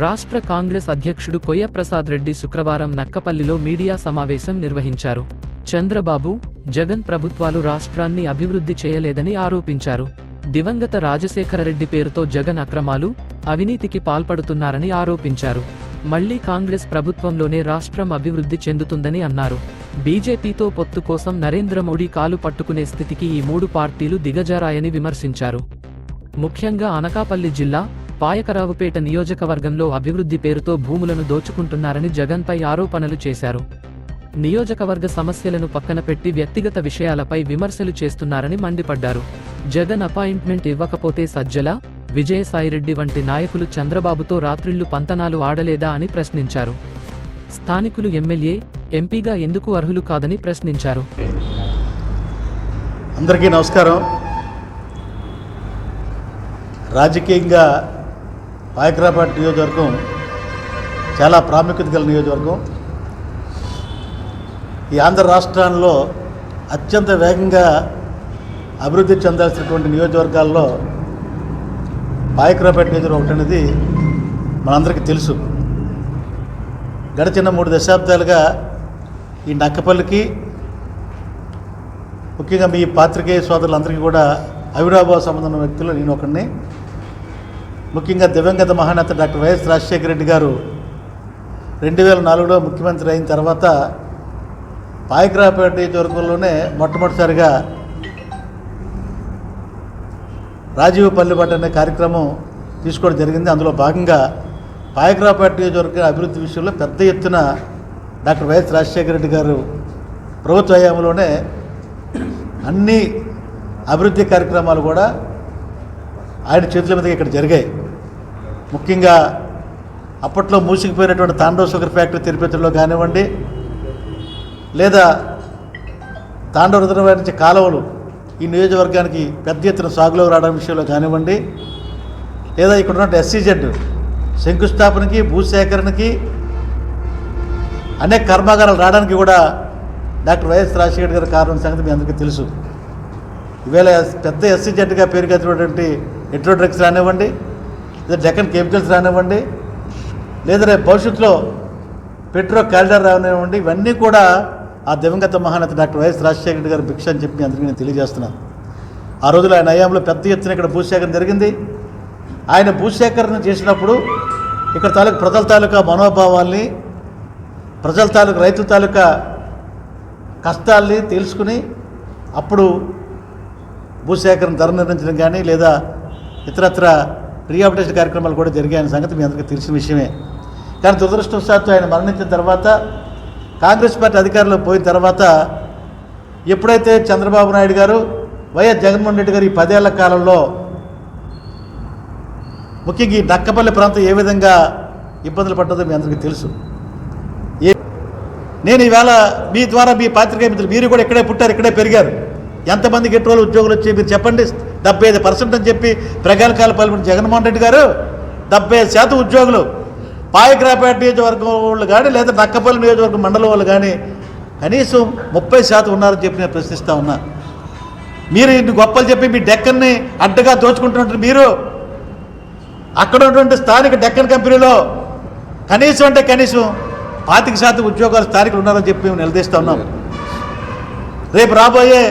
రాష్ట్ర కాంగ్రెస్ అధ్యక్షుడు కొయ్యప్రసాద్ రెడ్డి శుక్రవారం నక్కపల్లిలో మీడియా సమావేశం నిర్వహించారు. చంద్రబాబు జగన్ ప్రభుత్వాలు రాష్ట్రాన్ని అభివృద్ధి చేయలేదని ఆరోపించారు. దివంగత రాజశేఖరరెడ్డి పేరుతో జగన్ అక్రమాలు అవినీతికి పాల్పడుతున్నారని ఆరోపించారు. మళ్ళీ కాంగ్రెస్ ప్రభుత్వంలోనే రాష్ట్రం అభివృద్ధి చెందుతుందని అన్నారు. బీజేపీతో పొత్తు కోసం నరేంద్ర మోడీ కాలు పట్టుకునే స్థితికి ఈ మూడు పార్టీలు దిగజారాయని విమర్శించారు. ముఖ్యంగా అనకాపల్లి జిల్లా పాయకరావుపేట నియోజకవర్గంలో అభివృద్ధి పేరుతో భూములను దోచుకుంటున్నారని జగన్పై ఆరోపణలు చేశారు. నియోజకవర్గ సమస్యలను పక్కన పెట్టి వ్యక్తిగత విషయాలపై విమర్శలు చేస్తున్నారని మండిపడ్డారు. జగన్ అపాయింట్మెంట్ ఇవ్వకపోతే సజ్జల విజయసాయిరెడ్డి వంటి నాయకులు చంద్రబాబుతో రాత్రిళ్ళు పంతనాలు ఆడలేదా అని ప్రశ్నించారు. స్థానికులు ఎమ్మెల్యే ఎంపీగా ఎందుకు అర్హులు కాదని ప్రశ్నించారు. అందరికీ నమస్కారం. రాజకీయంగా పాయకరాపేట నియోజకవర్గం చాలా ప్రాముఖ్యత గల నియోజకవర్గం. ఈ ఆంధ్ర రాష్ట్రాల్లో అత్యంత వేగంగా అభివృద్ధి చెందాల్సినటువంటి నియోజకవర్గాల్లో పాయకరాపేట నియోజకవర్గం ఒకటి అనేది మనందరికీ తెలుసు. గడిచిన మూడు దశాబ్దాలుగా ఈ నక్కపల్లికి ముఖ్యంగా మీ పాత్రికేయ సోదరులందరికీ కూడా అవిరాభావ సంబంధం వ్యక్తులు నేను ఒకడిని. ముఖ్యంగా దివంగత మహానేత డాక్టర్ వైఎస్ రాజశేఖర రెడ్డి గారు రెండు వేల నాలుగులో ముఖ్యమంత్రి అయిన తర్వాత పాయకరాపేట నియోజకవర్గంలోనే మొట్టమొదటిసారిగా రాజీవ్ పల్లెపాట అనే కార్యక్రమం తీసుకోవడం జరిగింది. అందులో భాగంగా పాయకరాపేట నియోజకవర్గ అభివృద్ధి విషయంలో పెద్ద ఎత్తున డాక్టర్ వైఎస్ రాజశేఖర రెడ్డి గారు ప్రభుత్వ హయాంలోనే అన్ని అభివృద్ధి కార్యక్రమాలు కూడా ఆయన చేతుల మీదకి ఇక్కడ జరిగాయి. ముఖ్యంగా అప్పట్లో మూసికిపోయినటువంటి తాండవ షుగర్ ఫ్యాక్టరీ తిరుపతిలో కానివ్వండి లేదా తాండవ రుద్రవారి నుంచి కాలువలు ఈ నియోజకవర్గానికి పెద్ద ఎత్తున సాగులో రావడం విషయంలో కానివ్వండి లేదా ఇక్కడ ఉన్న ఎస్సీజెడ్ శంకుస్థాపనకి భూసేకరణకి అనేక కర్మాగారాలు రావడానికి కూడా డాక్టర్ వైఎస్ రాజశేఖర్ గారి కారణం సంగతి మీ అందరికీ తెలుసు. ఈవేళ పెద్ద ఎస్సీజెడ్గా జట్టుగా పేరుకెత్తినటువంటి ఎట్రో డ్రగ్స్ రానివ్వండి లేదా డెక్కన్ కేపిటల్స్ రానివ్వండి లేదా రేపు భవిష్యత్తులో పెట్రో కారిడార్ రానివ్వండి ఇవన్నీ కూడా ఆ దివంగత మహానేత డాక్టర్ వైఎస్ రాజశేఖర రెడ్డి గారి భిక్ష అని చెప్పి అందరికీ నేను తెలియజేస్తున్నాను. ఆ రోజులో ఆయన హయాంలో పెద్ద ఎత్తున ఇక్కడ భూసేకరణ జరిగింది. ఆయన భూసేకరణ చేసినప్పుడు ఇక్కడ తాలూకు ప్రజల తాలూకా మనోభావాల్ని ప్రజల తాలూకు రైతుల తాలూకా కష్టాల్ని తెలుసుకుని అప్పుడు భూసేకరణ ధర నిర్ణయించడం కానీ లేదా ఇతరత్ర రీహాబిటేషన్ కార్యక్రమాలు కూడా జరిగాయనే సంగతి మీ అందరికీ తెలిసిన విషయమే. కానీ దురదృష్టవశాత్తు ఆయన మరణించిన తర్వాత కాంగ్రెస్ పార్టీ అధికారంలో పోయిన తర్వాత ఎప్పుడైతే చంద్రబాబు నాయుడు గారు వైఎస్ జగన్మోహన్ రెడ్డి గారు ఈ పదేళ్ళ కాలంలో ముఖ్యంగా ఈ నక్కపల్లి ప్రాంతం ఏ విధంగా ఇబ్బందులు పడ్డదో మీ అందరికీ తెలుసు. ఏ నేను ఈవేళ మీ ద్వారా మీ పాత్రికేయ మిత్రులు మీరు కూడా ఇక్కడే పుట్టారు ఇక్కడే పెరిగారు. ఎంతమందికి ఎటు ఉద్యోగులు వచ్చి మీరు చెప్పండి. డెబ్బై ఐదు పర్సెంట్ అని చెప్పి ప్రగాలకాల పాల్పడిన జగన్మోహన్ రెడ్డి గారు డెబ్బై ఐదు శాతం ఉద్యోగులు. పాయగ్రాపేట నియోజకవర్గం వాళ్ళు కానీ లేదా నక్కపల్లి నియోజకవర్గం మండలం వాళ్ళు కానీ కనీసం ముప్పై శాతం ఉన్నారని చెప్పి నేను ప్రశ్నిస్తా ఉన్నా. మీరు ఇన్ని గొప్పలు చెప్పి మీ డెక్కన్ని అడ్డగా దోచుకుంటున్నట్టు మీరు అక్కడ ఉన్నటువంటి స్థానిక డెక్కన్ కంపెనీలో కనీసం అంటే కనీసం పాతిక శాతం ఉద్యోగాలు స్థానికులు ఉన్నారని చెప్పి మేము నిలదీస్తా ఉన్నాం. రేపు రాబోయే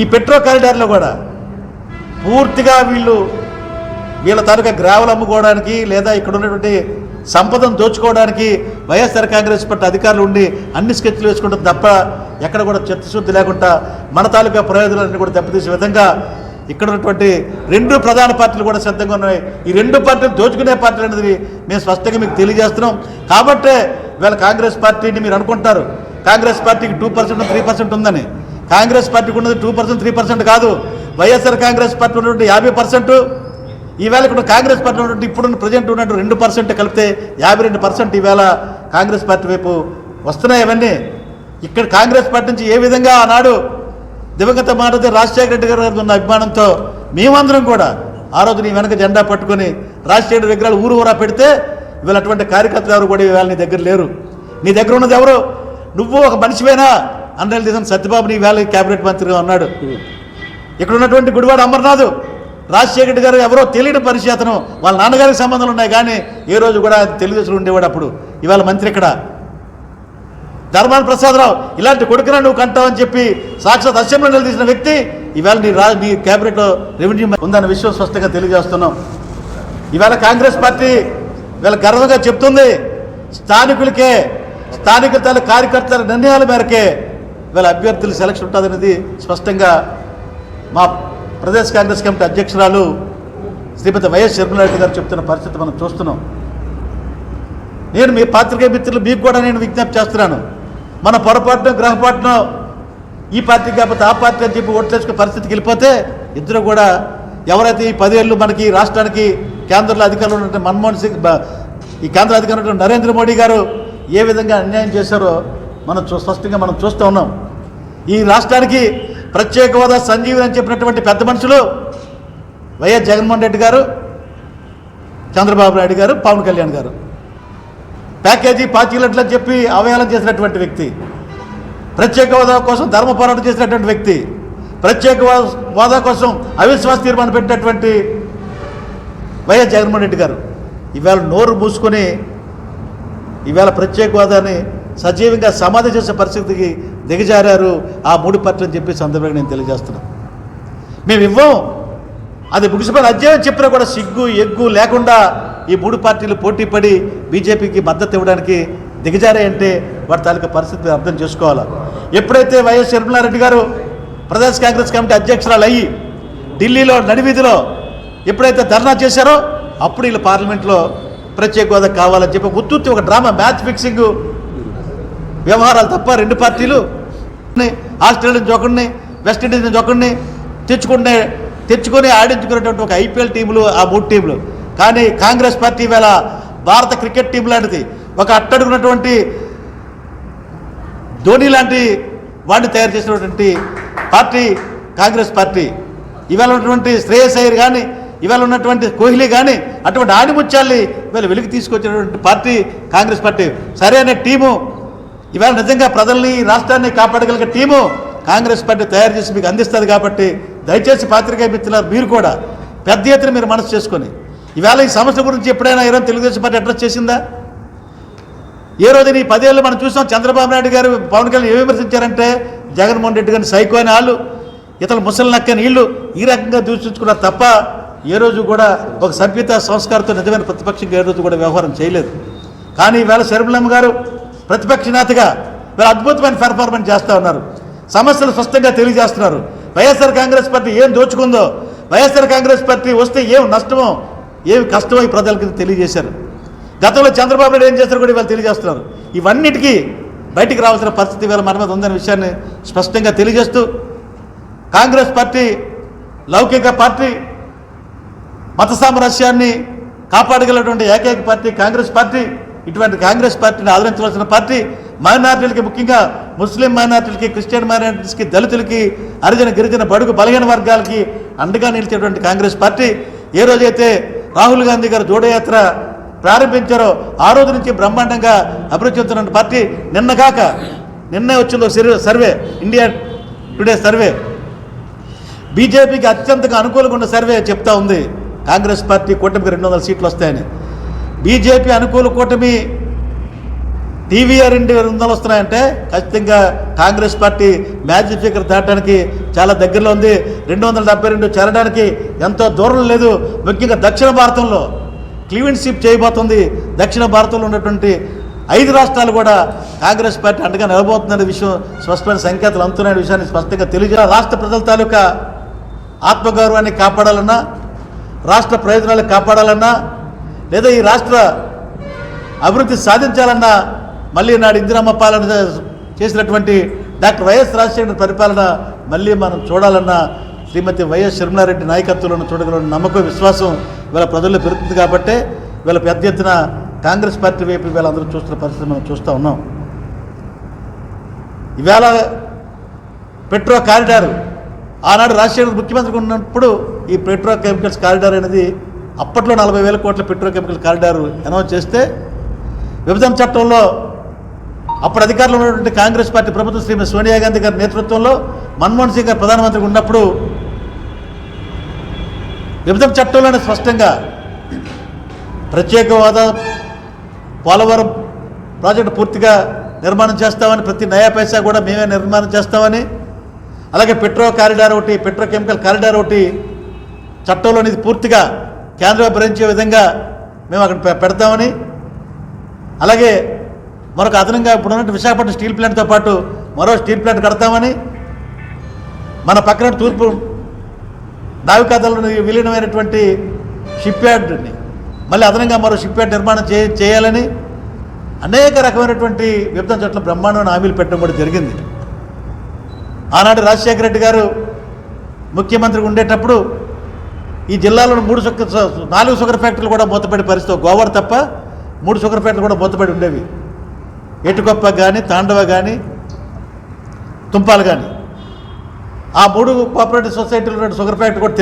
ఈ పెట్రో కారిడార్లో కూడా పూర్తిగా వీళ్ళు వీళ్ళ తాలూకా గ్రావెల్ అమ్ముకోవడానికి లేదా ఇక్కడ ఉన్నటువంటి సంపదను దోచుకోవడానికి వైఎస్ఆర్ కాంగ్రెస్ పార్టీ అధికారులు ఉండి అన్ని స్కెచ్లు వేసుకుంటాం తప్ప ఎక్కడ కూడా చిత్తశుద్ధి లేకుండా మన తాలూకా ప్రయోజనాలన్నీ కూడా దెబ్బతీసే విధంగా ఇక్కడ ఉన్నటువంటి రెండు ప్రధాన పార్టీలు కూడా సిద్ధంగా ఉన్నాయి. ఈ రెండు పార్టీలు దోచుకునే పార్టీలు అనేది మేము స్పష్టంగా మీకు తెలియజేస్తున్నాం. కాబట్టే వీళ్ళ కాంగ్రెస్ పార్టీని మీరు అనుకుంటారు. కాంగ్రెస్ పార్టీకి టూ పర్సెంట్ త్రీ పర్సెంట్ ఉందని. కాంగ్రెస్ పార్టీకి ఉన్నది టూ పర్సెంట్ త్రీ పర్సెంట్ కాదు. వైఎస్ఆర్ కాంగ్రెస్ పార్టీ ఉన్నటువంటి యాభై పర్సెంట్ ఈవేళ ఇక్కడ కాంగ్రెస్ పార్టీ ఉన్నటువంటి ఇప్పుడున్న ప్రజెంట్ ఉన్నట్టు రెండు పర్సెంట్ కలిపితే యాభై రెండు పర్సెంట్ ఈవేళ కాంగ్రెస్ పార్టీ వైపు వస్తున్నాయి అవన్నీ. ఇక్కడ కాంగ్రెస్ పార్టీ నుంచి ఏ విధంగా ఆనాడు దివంగత మానవ రాజశేఖర రెడ్డి గారు ఉన్న అభిమానంతో మేమందరం కూడా ఆ రోజు నీ వెనక జెండా పట్టుకొని రాజశేఖర విగ్రహాలు ఊరు ఊరా పెడితే వీళ్ళు అటువంటి కార్యకర్తలు ఎవరు కూడా ఇవాళ నీ దగ్గర లేరు. నీ దగ్గర ఉన్నది ఎవరు? నువ్వు ఒక మనిషివేనా? అందరూ తీసిన సత్యబాబు నీ వేళ క్యాబినెట్ మంత్రిగా ఉన్నాడు. ఇక్కడ ఉన్నటువంటి గుడివాడ అమర్నాథ్ రాజశేఖర రెడ్డి గారు ఎవరో తెలియని పరిచేతను అతను వాళ్ళ నాన్నగారికి సంబంధాలు ఉన్నాయి కానీ ఏ రోజు కూడా తెలుగుదేశం ఉండేవాడు అప్పుడు. ఇవాళ మంత్రి ఇక్కడ. ధర్మాన ప్రసాదరావు ఇలాంటి కొడుకున నువ్వు కంటావని చెప్పి సాక్షాత్ అసెంబ్లీ నిలదీసిన వ్యక్తి ఇవాళ నీ రా నీ క్యాబినెట్లో రెవెన్యూ ఉందన్న విషయం స్పష్టంగా తెలియజేస్తున్నాం. ఇవాళ కాంగ్రెస్ పార్టీ వీళ్ళ గర్వంగా చెప్తుంది స్థానికులకే స్థానిక తల కార్యకర్తల నిర్ణయాల మేరకే వీళ్ళ అభ్యర్థుల సెలక్షన్ ఉంటుందనేది స్పష్టంగా మా ప్రదేశ్ కాంగ్రెస్ కమిటీ అధ్యక్షురాలు శ్రీమతి వైఎస్ శర్మలారెడ్డి గారు చెప్తున్న పరిస్థితి మనం చూస్తున్నాం. నేను మీ పాత్రికేయ మిత్రులు మీకు కూడా నేను విజ్ఞప్తి చేస్తున్నాను. మన పొరపాటున గ్రహపాటున ఈ పార్టీ కాకపోతే ఆ పార్టీ అని చెప్పి ఓట్లేసుకునే పరిస్థితికి వెళ్ళిపోతే ఇద్దరు కూడా ఎవరైతే ఈ పదేళ్ళు మనకి రాష్ట్రానికి కేంద్రంలో అధికారంలో ఉన్నటువంటి మన్మోహన్ సింగ్ ఈ కేంద్ర అధికారంలో నరేంద్ర మోడీ గారు ఏ విధంగా అన్యాయం చేశారో మనం చూ స్పష్టంగా మనం చూస్తూ ఉన్నాం. ఈ రాష్ట్రానికి ప్రత్యేక హోదా సంజీవి అని చెప్పినటువంటి పెద్ద మనుషులు వైఎస్ జగన్మోహన్ రెడ్డి గారు చంద్రబాబు నాయుడు గారు పవన్ కళ్యాణ్ గారు. ప్యాకేజీ పాచిలట్లు అని చెప్పి అవహేళన చేసినటువంటి వ్యక్తి. ప్రత్యేక హోదా కోసం ధర్మ పోరాటం చేసినటువంటి వ్యక్తి. ప్రత్యేక హోదా- హోదా కోసం అవిశ్వాస తీర్మానం పెట్టినటువంటి వైఎస్ జగన్మోహన్ రెడ్డి గారు. ఇవాళ నోరు మూసుకొని ఇవాళ ప్రత్యేక హోదాని సజీవంగా సమాధి చేసే పరిస్థితికి దిగజారారు ఆ మూడు పార్టీలు అని చెప్పి సందర్భంగా నేను తెలియజేస్తున్నాను మేము ఇవ్వం. అది ముగిసిపోయిన అధ్యాయం చెప్పినా కూడా సిగ్గు ఎగ్గు లేకుండా ఈ మూడు పార్టీలు పోటీ పడి బీజేపీకి మద్దతు ఇవ్వడానికి దిగజారాయంటే వారి తాలూకా పరిస్థితి అర్థం చేసుకోవాలి? ఎప్పుడైతే వైఎస్ నిర్మలారెడ్డి గారు ప్రదేశ్ కాంగ్రెస్ కమిటీ అధ్యక్షురాలు అయ్యి ఢిల్లీలో నడివీధిలో ఎప్పుడైతే ధర్నా చేశారో అప్పుడు వీళ్ళు పార్లమెంట్లో ప్రత్యేక హోదా కావాలని చెప్పి ఉత్తుత్తి ఒక డ్రామా మ్యాచ్ ఫిక్సింగ్ వ్యవహారాలు తప్ప రెండు పార్టీలు ఆస్ట్రేలియా నుంచి ఒకడిని వెస్టిండీస్ నుంచి ఒకడిని తెచ్చుకునే తెచ్చుకొని ఆడించుకునేటువంటి ఒక ఐపీఎల్ టీములు ఆ మూడు టీంలు కానీ కాంగ్రెస్ పార్టీ వేళ భారత క్రికెట్ టీం లాంటిది ఒక అట్టడుగున్నటువంటి ధోని లాంటి వాడిని తయారు చేసినటువంటి పార్టీ కాంగ్రెస్ పార్టీ. ఇవాళ ఉన్నటువంటి శ్రేయస్ అయ్యర్ కానీ ఇవాళ ఉన్నటువంటి కోహ్లీ కానీ అటువంటి ఆణిముత్యాల్ని ఇవాళ వెలికి తీసుకొచ్చినటువంటి పార్టీ కాంగ్రెస్ పార్టీ. సరైన టీము ఇవాళ నిజంగా ప్రజల్ని ఈ రాష్ట్రాన్ని కాపాడగలిగే టీము కాంగ్రెస్ పార్టీ తయారు చేసి మీకు అందిస్తుంది కాబట్టి దయచేసి పాత్రికేయ మిత్రులారు మీరు కూడా పెద్ద ఎత్తున మీరు మనసు చేసుకొని ఇవాళ ఈ సమస్య గురించి ఎప్పుడైనా ఈరోజు తెలుగుదేశం పార్టీ అడ్రస్ చేసిందా? ఏ రోజు ఈ పదేళ్ళు మనం చూసాం చంద్రబాబు నాయుడు గారు పవన్ కళ్యాణ్ ఏమి విమర్శించారంటే జగన్మోహన్ రెడ్డి గారిని సైకో అని వాళ్ళు ఇతరులు ముసలి నక్కని వీళ్ళు ఈ రకంగా దూషించుకున్నారు తప్ప ఏ రోజు కూడా ఒక సభ్యత సంస్కారంతో నిజమైన ప్రతిపక్షంగా ఏ రోజు కూడా వ్యవహారం చేయలేదు. కానీ ఈవేళ శర్మలమ్మ గారు ప్రతిపక్ష నేతగా వీళ్ళు అద్భుతమైన పెర్ఫార్మెన్స్ చేస్తూ ఉన్నారు. సమస్యలు స్పష్టంగా తెలియజేస్తున్నారు. వైఎస్ఆర్ కాంగ్రెస్ పార్టీ ఏం దోచుకుందో వైఎస్ఆర్ కాంగ్రెస్ పార్టీ వస్తే ఏం నష్టమో ఏమి కష్టమో ఈ ప్రజలకు తెలియజేశారు. గతంలో చంద్రబాబు నాయుడు ఏం చేశారు కూడా ఇవాళ తెలియజేస్తున్నారు. ఇవన్నిటికీ బయటికి రావాల్సిన పరిస్థితి ఇవాళ మన మీద ఉందనే విషయాన్ని స్పష్టంగా తెలియజేస్తూ కాంగ్రెస్ పార్టీ లౌకిక పార్టీ మత సామరస్యాన్ని కాపాడగలటువంటి ఏకైక పార్టీ కాంగ్రెస్ పార్టీ ఇటువంటి కాంగ్రెస్ పార్టీని ఆదరించవలసిన పార్టీ మైనార్టీలకి ముఖ్యంగా ముస్లిం మైనార్టీలకి క్రిస్టియన్ మైనార్టీస్కి దళితులకి హరిజన గిరిజన బడుగు బలహీన వర్గాలకి అండగా నిలిచేటువంటి కాంగ్రెస్ పార్టీ ఏ రోజైతే రాహుల్ గాంధీ గారు జోడయాత్ర ప్రారంభించారో ఆ రోజు నుంచి బ్రహ్మాండంగా అభివృద్ధి చెందుతున్న పార్టీ నిన్న కాక నిన్నే వచ్చిందో survey survey India Today survey. బీజేపీకి అత్యంతగా అనుకూలంగా ఉన్న సర్వే చెప్తా ఉంది. కాంగ్రెస్ పార్టీ కూటమికి రెండు వందల సీట్లు వస్తాయని. బీజేపీ అనుకూల కూటమి టీవీఆర్ రెండు వందలు వస్తున్నాయంటే ఖచ్చితంగా కాంగ్రెస్ పార్టీ మ్యాజిక్ ఫిగర్ దాటడానికి చాలా దగ్గరలో ఉంది. రెండు వందల డెబ్బై రెండు చేరడానికి ఎంతో దూరం లేదు. ముఖ్యంగా దక్షిణ భారతంలో క్లీవెన్షిప్ చేయబోతుంది. దక్షిణ భారతంలో ఉన్నటువంటి ఐదు రాష్ట్రాలు కూడా కాంగ్రెస్ పార్టీ అండగా నిలబోతుందనే విషయం స్పష్టమైన సంకేతాలు అందుతున్న విషయాన్ని స్పష్టంగా తెలియజే రాష్ట్ర ప్రజల తాలూకా ఆత్మగౌరవాన్ని కాపాడాలన్నా రాష్ట్ర ప్రయోజనాలు కాపాడాలన్నా లేదా ఈ రాష్ట్ర అభివృద్ధి సాధించాలన్న మళ్ళీ నాడు ఇందిరమ్మ పాలన చేసినటువంటి డాక్టర్ వైఎస్ రాజశేఖర పరిపాలన మళ్ళీ మనం చూడాలన్నా శ్రీమతి వైఎస్ షర్మిలారెడ్డి నాయకత్వంలో చూడగల నమ్మకం విశ్వాసం వీళ్ళ ప్రజల్లో పెరుగుతుంది కాబట్టి వీళ్ళ పెద్ద ఎత్తున కాంగ్రెస్ పార్టీ వైపు వీళ్ళందరూ చూస్తున్న పరిస్థితి మనం చూస్తూ ఉన్నాం. ఇవాళ పెట్రో కారిడార్ ఆనాడు రాజశేఖర్ ముఖ్యమంత్రి ఉన్నప్పుడు ఈ పెట్రో కెమికల్స్ కారిడార్ అనేది అప్పట్లో నలభై వేల కోట్ల పెట్రోకెమికల్ కారిడార్ అనౌన్స్ చేస్తే విభజన చట్టంలో అప్పుడు అధికారంలో ఉన్నటువంటి కాంగ్రెస్ పార్టీ ప్రభుత్వం శ్రీమతి సోనియా గాంధీ గారి నేతృత్వంలో మన్మోహన్ సింగ్ గారు ప్రధానమంత్రి ఉన్నప్పుడు విభజన చట్టంలోనే స్పష్టంగా ప్రత్యేక హోదా పోలవరం ప్రాజెక్టు పూర్తిగా నిర్మాణం చేస్తామని ప్రతి నయా పైసా కూడా మేమే నిర్మాణం చేస్తామని అలాగే పెట్రో కారిడార్ ఒకటి పెట్రోకెమికల్ కారిడార్ ఒకటి చట్టంలోని పూర్తిగా కేంద్రం భరించే విధంగా మేము అక్కడ పె- పెడతామని. అలాగే మరొక అదనంగా ఇప్పుడు ఉన్నట్టు విశాఖపట్నం స్టీల్ ప్లాంట్తో పాటు మరో స్టీల్ ప్లాంట్ కడతామని. మన పక్కన తూర్పు నావికాదళంలో విలీనమైనటువంటి షిప్ యార్డ్ని మళ్ళీ అదనంగా మరో షిప్ యార్డ్ నిర్మాణం చే చేయాలని అనేక రకమైనటువంటి విభజన చట్ల బ్రహ్మాండమైన హామీలు పెట్టడం కూడా జరిగింది. ఆనాడు రాజశేఖర రెడ్డి గారు ముఖ్యమంత్రిగా ఉండేటప్పుడు ఈ జిల్లాలో మూడు షుగర్ నాలుగు షుగర్ ఫ్యాక్టరీలు కూడా మూతపడే పరిస్థితి. గోవర్ తప్ప మూడు షుగర్ ఫ్యాక్టరీలు కూడా మూతపడి ఉండేవి. ఎటుకొప్ప కానీ తాండవ కానీ తుంపాలు కానీ ఆ మూడు కోఆపరేటివ్ సొసైటీలో రెండు షుగర్ ఫ్యాక్టరీ కూడా